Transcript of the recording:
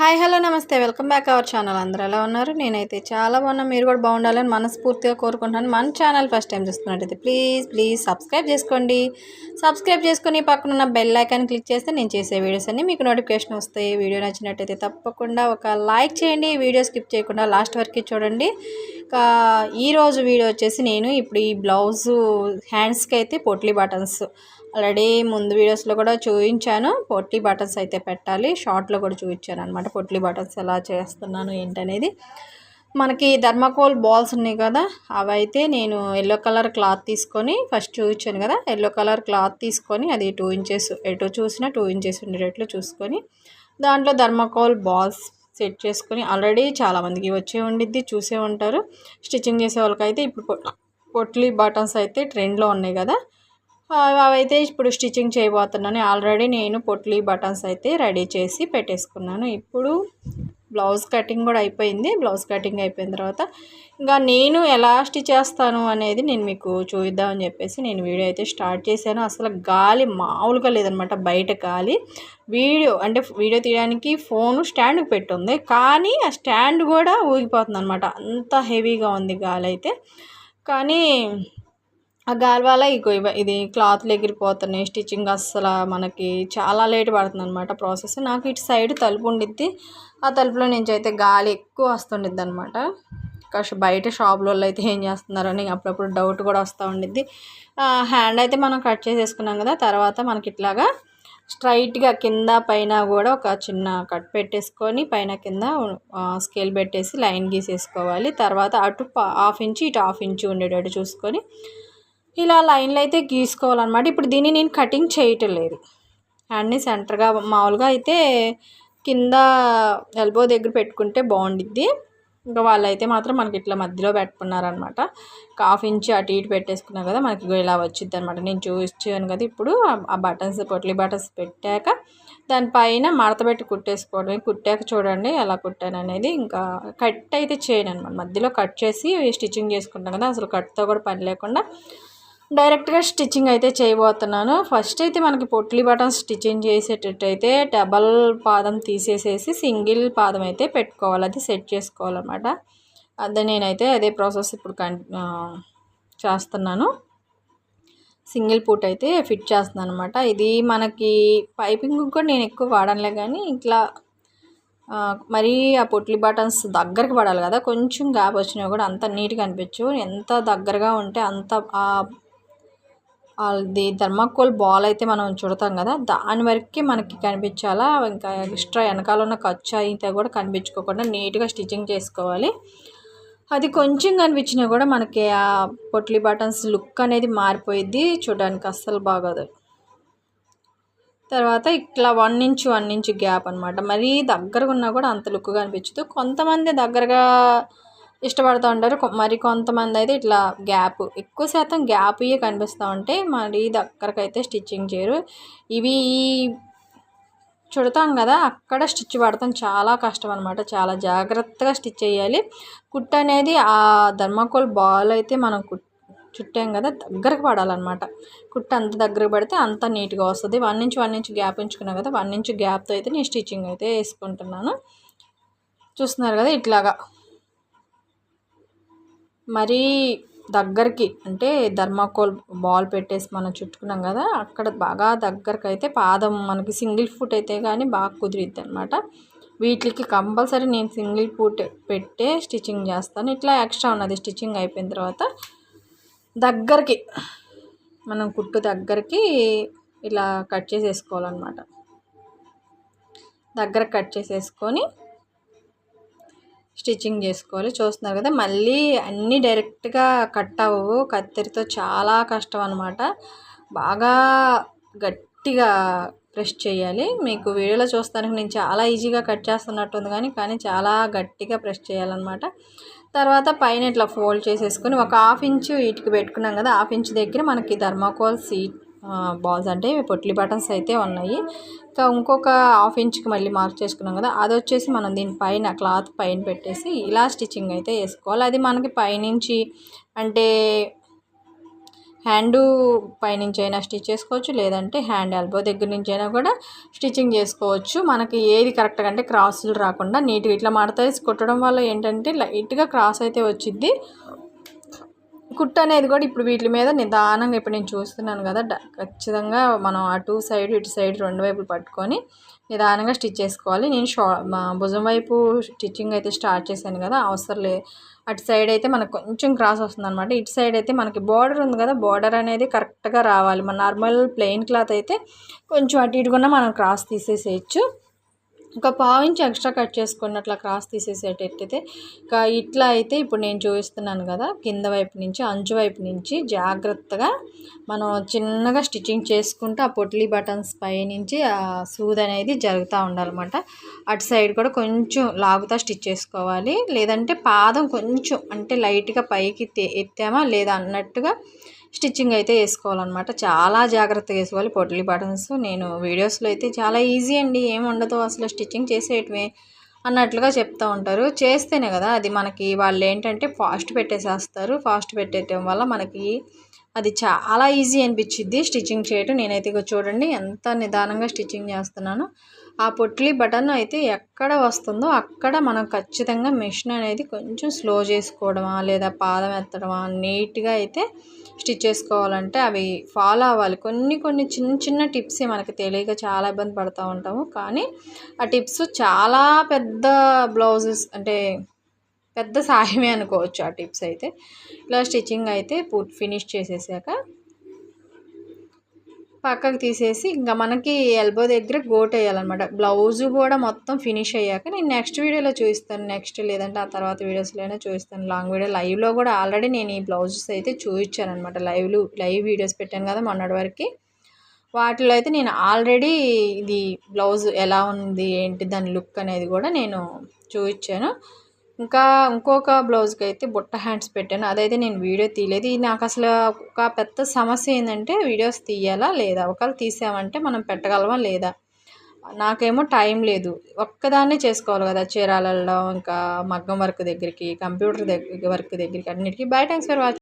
Hi hello నమస్తే. Welcome back our channel. అందరూ ఎలా ఉన్నారు? నేనైతే చాలా బాగున్నా. మీరు కూడా బాగుండాలని మనస్ఫూర్తిగా కోరుకుంటున్నాను. మన ఛానల్ ఫస్ట్ టైం చూస్తున్నట్టయితే ప్లీజ్ ప్లీజ్ సబ్స్క్రైబ్ చేసుకోండి. సబ్స్క్రైబ్ చేసుకుని పక్కన ఉన్న బెల్ ఐకాన్ క్లిక్ చేస్తే నేను చేసే వీడియోస్ అన్ని మీకు నోటిఫికేషన్ వస్తాయి. వీడియో నచ్చినట్టయితే తప్పకుండా ఒక లైక్ చేయండి. వీడియో స్కిప్ చేయకుండా లాస్ట్ వరకు చూడండి. ఇంకా ఈరోజు వీడియో వచ్చేసి నేను ఇప్పుడు ఈ బ్లౌజు హ్యాండ్స్కి అయితే పొట్లీ బటన్స్ ఆల్రెడీ ముందు వీడియోస్లో కూడా చూపించాను. పొట్లీ బటన్స్ అయితే పెట్టాలి. షార్ట్లో కూడా చూపించాను అనమాట పొట్లీ బటన్స్ ఎలా చేస్తున్నాను ఏంటనేది. మనకి ధర్మకోల్ బాల్స్ ఉన్నాయి కదా అవైతే నేను ఎల్లో కలర్ క్లాత్ తీసుకొని ఫస్ట్ చూపించాను కదా ఎల్లో కలర్ క్లాత్ తీసుకొని అది టూ ఇంచెస్ ఎటు చూసినా టూ ఇంచెస్ ఉండేటట్లు చూసుకొని దాంట్లో ధర్మకోల్ బాల్స్ సెట్ చేసుకొని ఆల్రెడీ చాలామందికి వచ్చే ఉండిద్ది చూసే ఉంటారు. స్టిచ్చింగ్ చేసే వాళ్ళకైతే ఇప్పుడు పొట్లీ బటన్స్ అయితే ట్రెండ్లో ఉన్నాయి కదా అవైతే ఇప్పుడు స్టిచ్చింగ్ చేయబోతున్నాను. ఆల్రెడీ నేను పొట్లీ బటన్స్ అయితే రెడీ చేసి పెట్టేసుకున్నాను. ఇప్పుడు బ్లౌజ్ కటింగ్ కూడా అయిపోయింది. బ్లౌజ్ కటింగ్ అయిపోయిన తర్వాత ఇంకా నేను ఎలా స్టిచ్ చేస్తాను అనేది నేను మీకు చూద్దామని చెప్పేసి నేను వీడియో అయితే స్టార్ట్ చేశాను. అసలు గాలి మామూలుగా లేదనమాట బయట గాలి. వీడియో అంటే వీడియో తీయడానికి ఫోను స్టాండ్కి పెట్టుంది. కానీ ఆ స్టాండ్ కూడా ఊగిపోతుంది అనమాట అంత హెవీగా ఉంది గాలి అయితే. కానీ ఆ గాలి వల్ల ఇగో ఇది క్లాత్లు ఎగిరిపోతున్నాయి స్టిచ్చింగ్ అస్సలు మనకి చాలా లేట్ పడుతుంది అనమాట ప్రాసెస్. నాకు ఇటు సైడ్ తలుపు ఉండిద్ది. ఆ తలుపులో నుంచి అయితే గాలి ఎక్కువ వస్తుండిద్ది అనమాట కాస్త బయట షాపులో అయితే ఏం చేస్తున్నారని అప్పుడప్పుడు డౌట్ కూడా వస్తూ ఉండిద్ది. హ్యాండ్ అయితే మనం కట్ చేసేసుకున్నాం కదా తర్వాత మనకి ఇట్లాగా స్ట్రైట్గా కింద పైన కూడా ఒక చిన్న కట్ పెట్టేసుకొని పైన కింద స్కేల్ పెట్టేసి లైన్ గీసేసుకోవాలి. తర్వాత అటు హాఫ్ ఇంచు ఇటు హాఫ్ ఇంచు ఉండేటట్టు చూసుకొని ఇలా లైన్లు అయితే గీసుకోవాలన్నమాట. ఇప్పుడు దీన్ని నేను కటింగ్ చేయటం లేదు. హ్యాండ్ని సెంటర్గా మామూలుగా అయితే కింద ఎల్బో దగ్గర పెట్టుకుంటే బాగుండిద్ది. ఇంకా వాళ్ళైతే మాత్రం మనకి ఇట్లా మధ్యలో పెట్టుకున్నారనమాట హాఫ్ ఇంచ్ అటు ఇటు పెట్టేసుకున్నాం కదా మనకి ఇలా వచ్చింది అనమాట నేను చూసాను కదా ఇప్పుడు ఆ- బటన్స్ పొట్లీ బటన్స్ పెట్టాక దానిపైన మడత పెట్టి కుట్టేసుకోవడం కుట్టాక చూడండి ఎలా కుట్టాను అనేది. ఇంకా కట్ అయితే చేయను అనమాట మధ్యలో కట్ చేసి స్టిచ్చింగ్ చేసుకుంటాం కదా అసలు కట్తో కూడా పని లేకుండా డైరెక్ట్గా స్టిచ్చింగ్ అయితే చేయబోతున్నాను. ఫస్ట్ అయితే మనకి పొట్లీ బటన్ స్టిచ్చింగ్ చేసేటట్టయితే డబల్ పాదం తీసేసేసి సింగిల్ పాదం అయితే పెట్టుకోవాలి. అది సెట్ చేసుకోవాలన్నమాట. అదే నేనైతే అదే ప్రాసెస్ ఇప్పుడు కన్ చేస్తున్నాను. సింగిల్ పూట్ అయితే ఫిట్ చేస్తున్నాను అనమాట ఇది మనకి పైపింగ్ కూడా నేను ఎక్కువ వాడనులే కానీ ఇట్లా మరి మరీ ఆ పొట్లి బటన్స్ దగ్గరకు పడాలి కదా. కొంచెం గ్యాప్ వచ్చినా కూడా అంత నీట్గా అనిపించు ఎంత దగ్గరగా ఉంటే అంత ఆ అది థర్మాకోల్ బాల్ అయితే మనం చుడతాం కదా దాని వరకే మనకి కనిపించాలా? ఇంకా ఎక్స్ట్రా వెనకాల ఉన్న ఖర్చు అయితే కూడా కనిపించుకోకుండా నీట్గా స్టిచ్చింగ్ చేసుకోవాలి. అది కొంచెం కనిపించినా కూడా మనకి ఆ పొట్లీ బటన్స్ లుక్ అనేది మారిపోయిద్ది. చూడడానికి అస్సలు బాగోదు. తర్వాత ఇట్లా one inch one inch gap అనమాట మరీ దగ్గరగా ఉన్నా కూడా అంత లుక్గా అనిపించదు కొంతమంది దగ్గరగా ఇష్టపడుతూ ఉంటారు. మరి కొంతమంది అయితే ఇట్లా గ్యాప్ ఎక్కువ శాతం గ్యాప్ ఇవి కనిపిస్తూ ఉంటాయి మరి దగ్గరకైతే స్టిచ్చింగ్ చేయరు. ఇవి చుడతాం కదా అక్కడ స్టిచ్ పడతాం చాలా కష్టం అనమాట చాలా జాగ్రత్తగా స్టిచ్ చేయాలి. కుట్ అనేది ఆ ధర్మకోల్ బాల్ అయితే మనం కుట్ చుట్టాం కదా దగ్గరకు పడాలన్నమాట. కుట్ట అంత దగ్గరకు పడితే అంత నీట్గా వస్తుంది. One inch one inch gap ఉంచుకున్నాం కదా వన్ ఇంచ్ గ్యాప్తో అయితే నేను స్టిచ్చింగ్ అయితే వేసుకుంటున్నాను. చూస్తున్నారు కదా ఇట్లాగా. మరీ దగ్గరికి అంటే ధర్మాకోల్ బాల్ పెట్టేసి మనం చుట్టుకున్నాం కదా అక్కడ బాగా దగ్గరకు అయితే పాదం మనకి సింగిల్ ఫుట్ అయితే కానీ బాగా కుదిరిద్ది అనమాట వీటికి కంపల్సరీ నేను సింగిల్ ఫుట్ పెట్టే స్టిచ్చింగ్ చేస్తాను. ఇట్లా ఎక్స్ట్రా ఉన్నది స్టిచ్చింగ్ అయిపోయిన తర్వాత దగ్గరికి మనం కుట్టు దగ్గరికి ఇలా కట్ చేసేసుకోవాలన్నమాట. దగ్గర కట్ చేసేసుకొని స్టిచ్చింగ్ చేసుకోవాలి. చూస్తున్నారు కదా మళ్ళీ అన్నీ డైరెక్ట్గా కట్ అవ్వవు. కత్తిరితో చాలా కష్టం అనమాట బాగా గట్టిగా ప్రెస్ చేయాలి. మీకు వీడియోలో చూస్తానికి నేను చాలా ఈజీగా కట్ చేస్తున్నట్టుంది కానీ కానీ చాలా గట్టిగా ప్రెస్ చేయాలన్నమాట. తర్వాత పైన ఇట్లా ఫోల్డ్ చేసేసుకొని ఒక హాఫ్ ఇంచు వీటికి పెట్టుకున్నాం కదా హాఫ్ ఇంచ్ దగ్గర మనకి ధర్మాకోల్ సీట్ బాల్స్ అంటే పొట్లీ బటన్స్ అయితే ఉన్నాయి. ఇంకా ఇంకొక హాఫ్ ఇంచ్కి మళ్ళీ మార్క్ చేసుకున్నాం కదా అది వచ్చేసి మనం దీని పైన క్లాత్ పైన పెట్టేసి ఇలా స్టిచ్చింగ్ అయితే వేసుకోవాలి అది మనకి పైనుంచి అంటే హ్యాండు పైనుంచి అయినా స్టిచ్ చేసుకోవచ్చు లేదంటే హ్యాండ్ ఎల్బో దగ్గర నుంచి అయినా కూడా స్టిచ్చింగ్ చేసుకోవచ్చు. మనకి ఏది కరెక్ట్గా అంటే క్రాసులు రాకుండా నీట్గా ఇట్లా మడతేసి కుట్టడం వల్ల ఏంటంటే లైట్గా క్రాస్ అయితే వచ్చింది కుట్టు అనేది కూడా ఇప్పుడు వీటి మీద నిదానంగా ఇప్పుడు నేను చూస్తున్నాను కదా ఖచ్చితంగా మనం అటు సైడ్ ఇటు సైడ్ రెండు వైపులు పట్టుకొని నిదానంగా స్టిచ్ చేసుకోవాలి. నేను షా మా భుజం వైపు స్టిచ్చింగ్ అయితే స్టార్ట్ చేశాను కదా అవసరం లే అటు సైడ్ అయితే మనకు కొంచెం క్రాస్ వస్తుంది అనమాట ఇటు సైడ్ అయితే మనకి బార్డర్ ఉంది కదా బార్డర్ అనేది కరెక్ట్గా రావాలి. మన నార్మల్ ప్లెయిన్ క్లాత్ అయితే కొంచెం అటు ఇటుకున్నా మనం క్రాస్ తీసేసేయచ్చు. ఒక పావు ఇంచ్ ఎక్స్ట్రా కట్ చేసుకున్నట్ల క్రాస్ తీసేసేటట్టయితే ఇంకా ఇట్లా అయితే ఇప్పుడు నేను చూపిస్తున్నాను కదా కింద వైపు నుంచి అంచు వైపు నుంచి జాగ్రత్తగా మనం చిన్నగా స్టిచ్చింగ్ చేసుకుంటూ ఆ పొట్లీ బటన్స్ పై నుంచి ఆ సూది అనేది జరుగుతూ ఉండాలన్నమాట. అటు సైడ్ కూడా కొంచెం లాగుతా స్టిచ్ చేసుకోవాలి. లేదంటే పాదం కొంచెం అంటే లైట్గా పైకి ఎత్తామా లేదా అన్నట్టుగా స్టిచ్చింగ్ అయితే వేసుకోవాలన్నమాట. చాలా జాగ్రత్తగా వేసుకోవాలి. పొట్లీ బటన్స్ నేను వీడియోస్లో అయితే చాలా ఈజీ అండి. ఏం ఉండదు అసలు స్టిచ్చింగ్ చేసేయటమే అన్నట్లుగా చెప్తూ ఉంటారు. చేస్తేనే కదా అది మనకి వాళ్ళు ఏంటంటే ఫాస్ట్ పెట్టేసేస్తారు. ఫాస్ట్ పెట్టేయటం వల్ల మనకి అది చాలా ఈజీ అనిపించింది స్టిచ్చింగ్ చేయటం. నేనైతే ఇక చూడండి ఎంత నిదానంగా స్టిచ్చింగ్ చేస్తున్నాను. ఆ పొట్లీ బటన్ అయితే ఎక్కడ వస్తుందో అక్కడ మనం ఖచ్చితంగా మెషిన్ అనేది కొంచెం స్లో చేసుకోవడమా లేదా పాదం ఎత్తడమా నీట్గా అయితే స్టిచ్ చేసుకోవాలంటే అవి ఫాలో అవ్వాలి. కొన్ని కొన్ని చిన్న చిన్న టిప్సే మనకి తెలియక చాలా ఇబ్బంది పడుతూ ఉంటాము. కానీ ఆ టిప్స్ చాలా పెద్ద బ్లౌజెస్ అంటే పెద్ద సాయమే అనుకోవచ్చు ఆ టిప్స్ అయితే. ఇలా స్టిచ్చింగ్ అయితే పూర్తి ఫినిష్ చేసేసాక పక్కకు తీసేసి ఇంకా మనకి ఎల్బో దగ్గర గోట్ వేయాలన్నమాట. బ్లౌజ్ కూడా మొత్తం ఫినిష్ అయ్యాక నేను నెక్స్ట్ వీడియోలో చూపిస్తాను. నెక్స్ట్ లేదంటే ఆ తర్వాత వీడియోస్లో అయినా చూపిస్తాను. లాంగ్ వీడియో లైవ్లో కూడా ఆల్రెడీ నేను ఈ బ్లౌజెస్ అయితే చూపించాను అనమాట లైవ్లు లైవ్ వీడియోస్ పెట్టాను కదా మొన్నటి వరకు. వాటిలో అయితే నేను ఆల్రెడీ ఇది బ్లౌజ్ ఎలా ఉంది ఏంటి దాని లుక్ అనేది కూడా నేను చూపించాను. ఇంకా ఇంకొక బ్లౌజ్కి అయితే బుట్ట హ్యాండ్స్ పెట్టాను. అదైతే నేను వీడియో తీయలేదు. నాకు అసలు ఒక పెద్ద సమస్య ఏంటంటే వీడియోస్ తీయాలా లేదా? ఒకవేళ తీసామంటే మనం పెట్టగలమా లేదా? నాకేమో టైం లేదు. ఒక్కదాన్నే చేసుకోవాలి కదా చీరాలలో ఇంకా మగ్గం వర్క్ దగ్గరికి కంప్యూటర్ దగ్గర వర్క్ దగ్గరికి అన్నిటికీ. బయట థ్యాంక్స్ ఫర్ వాచింగ్